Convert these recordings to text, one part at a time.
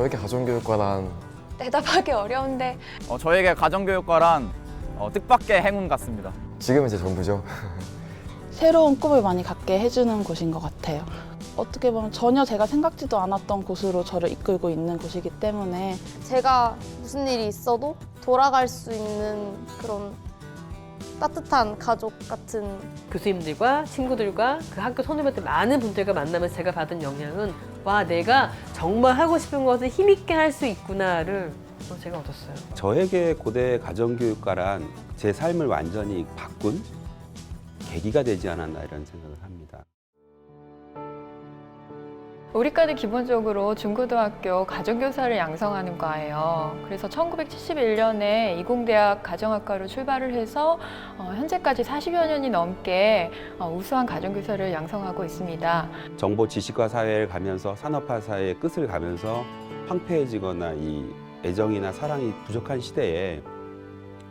저에게 가정교육과란 대답하기 어려운데 어, 저에게 가정교육과란 어, 뜻밖의 행운 같습니다. 지금은 제 전부죠. 새로운 꿈을 많이 갖게 해주는 곳인 것 같아요. 어떻게 보면 전혀 제가 생각지도 않았던 곳으로 저를 이끌고 있는 곳이기 때문에 제가 무슨 일이 있어도 돌아갈 수 있는 그런 따뜻한 가족 같은 교수님들과 친구들과 그 학교 선후배들 많은 분들과 만나면서 제가 받은 영향은 와 내가 정말 하고 싶은 것을 힘있게 할 수 있구나를 어, 제가 얻었어요. 저에게 고대 가정교육과란 제 삶을 완전히 바꾼 계기가 되지 않았나 이런 생각을 합니다. 우리과는 기본적으로 중고등학교 가정교사를 양성하는 과예요. 그래서 1971년에 이공대학 가정학과로 출발을 해서 어, 현재까지 40여 년이 넘게 어, 우수한 가정교사를 양성하고 있습니다. 정보 지식화 사회를 가면서 산업화 사회의 끝을 가면서 황폐해지거나 이 애정이나 사랑이 부족한 시대에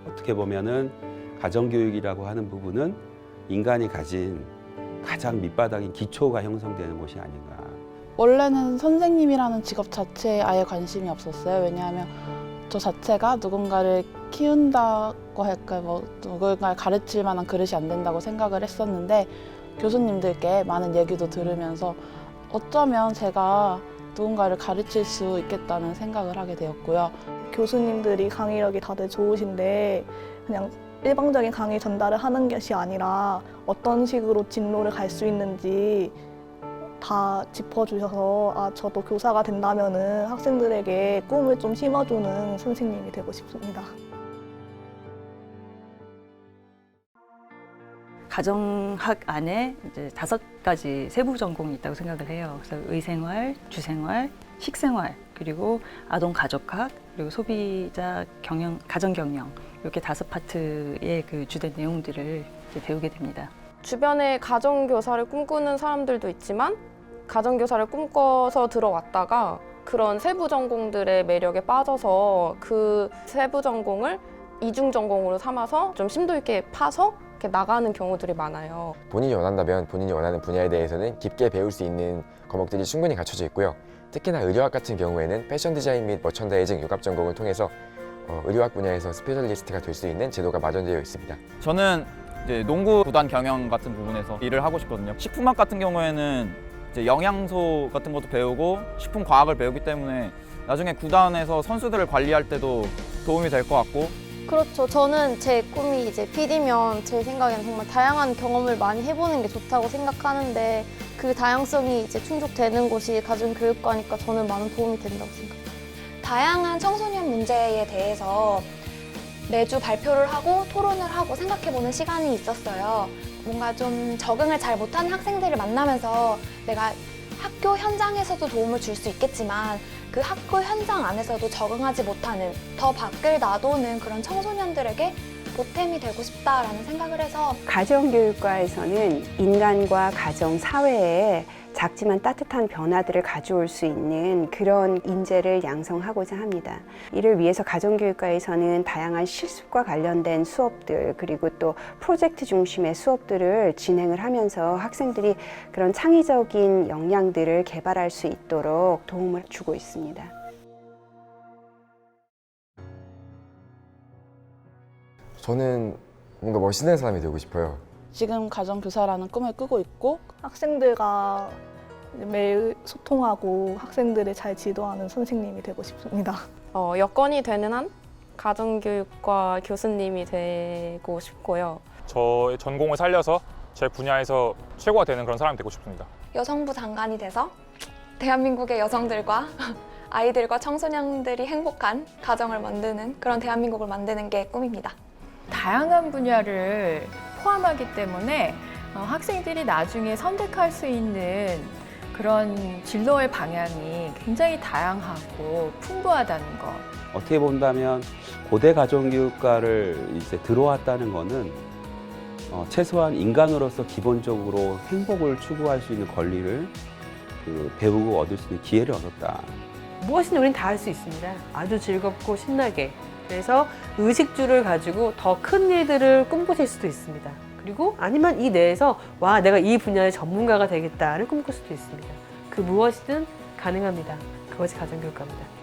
어떻게 보면은 가정교육이라고 하는 부분은 인간이 가진 가장 밑바닥인 기초가 형성되는 곳이 아닌가. 원래는 선생님이라는 직업 자체에 아예 관심이 없었어요. 왜냐하면 저 자체가 누군가를 키운다고 할까 뭐 누군가를 가르칠 만한 그릇이 안 된다고 생각을 했었는데 교수님들께 많은 얘기도 들으면서 어쩌면 제가 누군가를 가르칠 수 있겠다는 생각을 하게 되었고요. 교수님들이 강의력이 다들 좋으신데 그냥 일방적인 강의 전달을 하는 것이 아니라 어떤 식으로 진로를 갈 수 있는지 다 짚어주셔서 아 저도 교사가 된다면은 학생들에게 꿈을 좀 심어주는 선생님이 되고 싶습니다. 가정학 안에 이제 다섯 가지 세부 전공이 있다고 생각을 해요. 그래서 의생활, 주생활, 식생활, 그리고 아동 가족학, 그리고 소비자 경영, 가정 경영 이렇게 다섯 파트의 그 주된 내용들을 이제 배우게 됩니다. 주변에 가정교사를 꿈꾸는 사람들도 있지만 가정교사를 꿈꿔서 들어왔다가 그런 세부 전공들의 매력에 빠져서 그 세부 전공을 이중 전공으로 삼아서 좀 심도 있게 파서 이렇게 나가는 경우들이 많아요. 본인이 원한다면 본인이 원하는 분야에 대해서는 깊게 배울 수 있는 과목들이 충분히 갖춰져 있고요. 특히나 의료학 같은 경우에는 패션 디자인 및 머천다이징 융합 전공을 통해서 어, 의료학 분야에서 스페셜리스트가 될 수 있는 제도가 마련되어 있습니다. 저는 이제 농구 구단 경영 같은 부분에서 일을 하고 싶거든요. 식품학 같은 경우에는 이제 영양소 같은 것도 배우고 식품 과학을 배우기 때문에 나중에 구단에서 선수들을 관리할 때도 도움이 될 것 같고 그렇죠. 저는 제 꿈이 이제 PD면 제 생각에는 정말 다양한 경험을 많이 해보는 게 좋다고 생각하는데 그 다양성이 이제 충족되는 곳이 가정 교육과니까 저는 많은 도움이 된다고 생각해요. 다양한 청소년 문제에 대해서 매주 발표를 하고 토론을 하고 생각해보는 시간이 있었어요. 뭔가 좀 적응을 잘 못하는 학생들을 만나면서 내가 학교 현장에서도 도움을 줄 수 있겠지만 그 학교 현장 안에서도 적응하지 못하는 더 밖을 놔도는 그런 청소년들에게 보탬이 되고 싶다라는 생각을 해서 가정교육과에서는 인간과 가정, 사회에 작지만 따뜻한 변화들을 가져올 수 있는 그런 인재를 양성하고자 합니다. 이를 위해서 가정교육과에서는 다양한 실습과 관련된 수업들 그리고 또 프로젝트 중심의 수업들을 진행을 하면서 학생들이 그런 창의적인 역량들을 개발할 수 있도록 도움을 주고 있습니다. 저는 뭔가 멋있는 사람이 되고 싶어요. 지금 가정교사라는 꿈을 꾸고 있고 학생들과 매일 소통하고 학생들을 잘 지도하는 선생님이 되고 싶습니다. 어, 여건이 되는 한 가정교육과 교수님이 되고 싶고요. 저의 전공을 살려서 제 분야에서 최고가 되는 그런 사람이 되고 싶습니다. 여성부 장관이 돼서 대한민국의 여성들과 아이들과 청소년들이 행복한 가정을 만드는 그런 대한민국을 만드는 게 꿈입니다. 다양한 분야를 포함하기 때문에 어, 학생들이 나중에 선택할 수 있는 그런 진로의 방향이 굉장히 다양하고 풍부하다는 것. 어떻게 본다면 고대 가정교육과를 이제 들어왔다는 거는 어, 최소한 인간으로서 기본적으로 행복을 추구할 수 있는 권리를 그 배우고 얻을 수 있는 기회를 얻었다. 무엇이든 우린 다 할 수 있습니다. 아주 즐겁고 신나게. 그래서 의식주를 가지고 더 큰 일들을 꿈꾸실 수도 있습니다. 그리고 아니면 이 내에서 와 내가 이 분야의 전문가가 되겠다를 꿈꿀 수도 있습니다. 그 무엇이든 가능합니다. 그것이 가정교육과입니다.